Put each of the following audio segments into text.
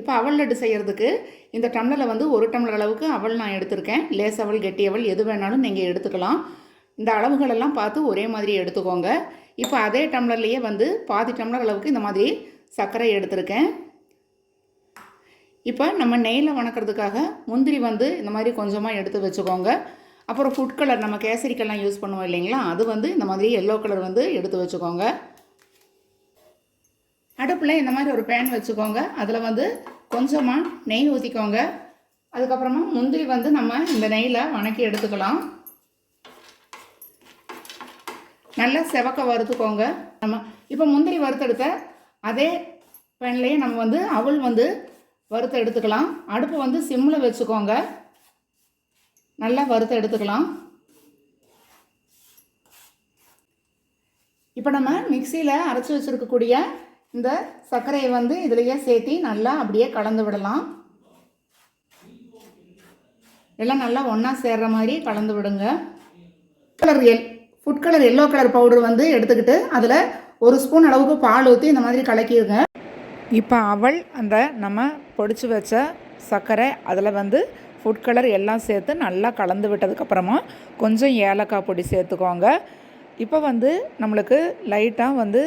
இப்போ அவல் லட்டு செய்கிறதுக்கு இந்த டம்ளரில் வந்து ஒரு டம்ளர் அளவுக்கு அவல் நான் எடுத்திருக்கேன். லேஸ் அவல் கெட்டி அவல் எது வேணாலும் நீங்கள் எடுத்துக்கலாம். இந்த அளவுகளெல்லாம் பார்த்து ஒரே மாதிரி எடுத்துக்கோங்க. இப்போ அதே டம்ளர்லேயே வந்து பாதி டம்ளர் அளவுக்கு இந்த மாதிரி சர்க்கரை எடுத்திருக்கேன். இப்போ நம்ம நெய்யில் வணக்கிறதுக்காக முந்திரி வந்து இந்த மாதிரி கொஞ்சமாக எடுத்து வச்சுக்கோங்க. அப்புறம் ஃபுட் கலர் நம்ம கேசரிக்கெல்லாம் யூஸ் பண்ணுவோம் இல்லைங்களா? அது வந்து இந்த மாதிரி எல்லோ கலர் வந்து எடுத்து வச்சுக்கோங்க. அடுப்பில் இந்த மாதிரி ஒரு பேன் வச்சுக்கோங்க. அதில் வந்து கொஞ்சமாக நெய் ஊற்றிக்கோங்க அதுக்கப்புறமா முந்திரி வந்து நம்ம இந்த நெய்யில் வணக்கி எடுத்துக்கலாம். நல்லா செவக்க வறுத்துக்கோங்க. நம்ம இப்போ முந்திரி வறுத்தெடுத்த அதே பேன்லேயே நம்ம வந்து அவள் வந்து வறுத்து எடுத்துக்கலாம். அடுப்பு வந்து சிம்மில் வச்சுக்கோங்க. நல்லா வறுத்து எடுத்துக்கலாம். இப்போ நம்ம மிக்சியில் அரைச்சி வச்சுருக்கக்கூடிய இந்த சர்க்கரையை வந்து இதுலேயே சேர்த்தி நல்லா அப்படியே கலந்து விடலாம். எல்லாம் நல்லா ஒன்றா சேர்ற மாதிரி கலந்து விடுங்க. Colour L food colour yellow colour powder வந்து எடுத்துக்கிட்டு அதில் ஒரு ஸ்பூன் அளவுக்கு பால் ஊற்றி இந்த மாதிரி கலக்கிடுங்க. இப்போ அவள் அந்த நம்ம பொடிச்சு வச்ச சர்க்கரை அதில் வந்து ஃபுட் கலர் எல்லாம் சேர்த்து நல்லா கலந்து விட்டதுக்கப்புறமா கொஞ்சம் ஏலக்காய் பொடி சேர்த்துக்கோங்க. இப்போ வந்து நம்மளுக்கு லைட்டாக வந்து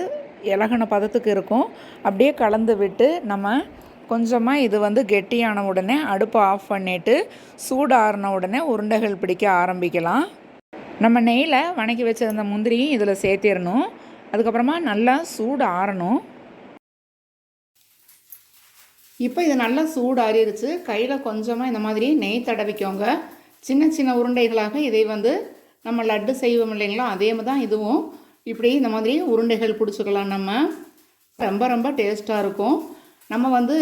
இலகின பதத்துக்கு இருக்கும். அப்படியே கலந்து விட்டு நம்ம கொஞ்சமாக இது வந்து கெட்டியான உடனே அடுப்பை ஆஃப் பண்ணிவிட்டு சூடு ஆறின உடனே உருண்டைகள் பிடிக்க ஆரம்பிக்கலாம். நம்ம நெய்யில் வணக்கி வச்சிருந்த முந்திரியும் இதில் சேர்த்திடணும். அதுக்கப்புறமா நல்லா சூடு ஆறணும் இப்போ இது நல்லா சூடு ஆறிடுச்சு கையில் கொஞ்சமாக இந்த மாதிரி நெய் தடவிக்கோங்க. சின்ன சின்ன உருண்டைகளாக இதை வந்து நம்ம லட்டு செய்வோம் இல்லைங்களா? அதே மாதிரி தான் இதுவும். இப்படி இந்த மாதிரி உருண்டைகள் பிடிச்சிக்கலாம் நம்ம ரொம்ப ரொம்ப டேஸ்ட்டாக இருக்கும். நம்ம வந்து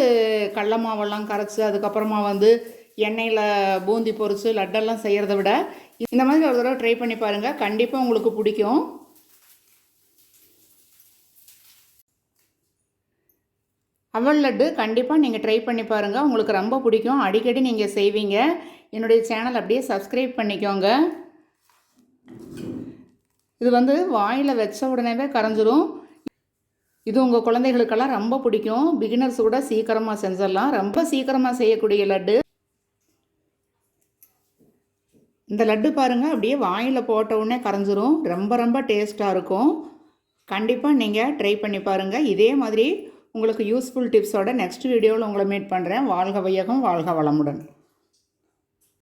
கடல மாவெல்லாம் கரைச்சி அதுக்கப்புறமா வந்து எண்ணெயில் பூந்தி பொரித்து லட்டெல்லாம் செய்கிறத விட இந்த மாதிரி ஒரு தடவை ட்ரை பண்ணி பாருங்கள் கண்டிப்பாக உங்களுக்கு பிடிக்கும். அவல் லட்டு கண்டிப்பாக நீங்கள் ட்ரை பண்ணி பாருங்கள் உங்களுக்கு ரொம்ப பிடிக்கும். அடிக்கடி நீங்கள் செய்வீங்க. என்னுடைய சேனல் அப்படியே சப்ஸ்கிரைப் பண்ணிக்கோங்க. இது வந்து வாயில் வச்ச உடனேவே கரைஞ்சிரும். இது உங்கள் குழந்தைகளுக்கெல்லாம் ரொம்ப பிடிக்கும். பிகினர்ஸ் கூட சீக்கிரமாக செஞ்சிடலாம். ரொம்ப சீக்கிரமாக செய்யக்கூடிய லட்டு. இந்த லட்டு பாருங்கள் அப்படியே வாயில் போட்ட உடனே கரைஞ்சிரும். ரொம்ப ரொம்ப டேஸ்ட்டாக இருக்கும். கண்டிப்பாக நீங்கள் ட்ரை பண்ணி பாருங்கள் இதே மாதிரி உங்களுக்கு யூஸ்ஃபுல் டிப்ஸோட நெக்ஸ்ட் வீடியோவில் உங்களை மீட் பண்ணுறேன் வாழ்க வையகம் வாழ்க வளமுடன்.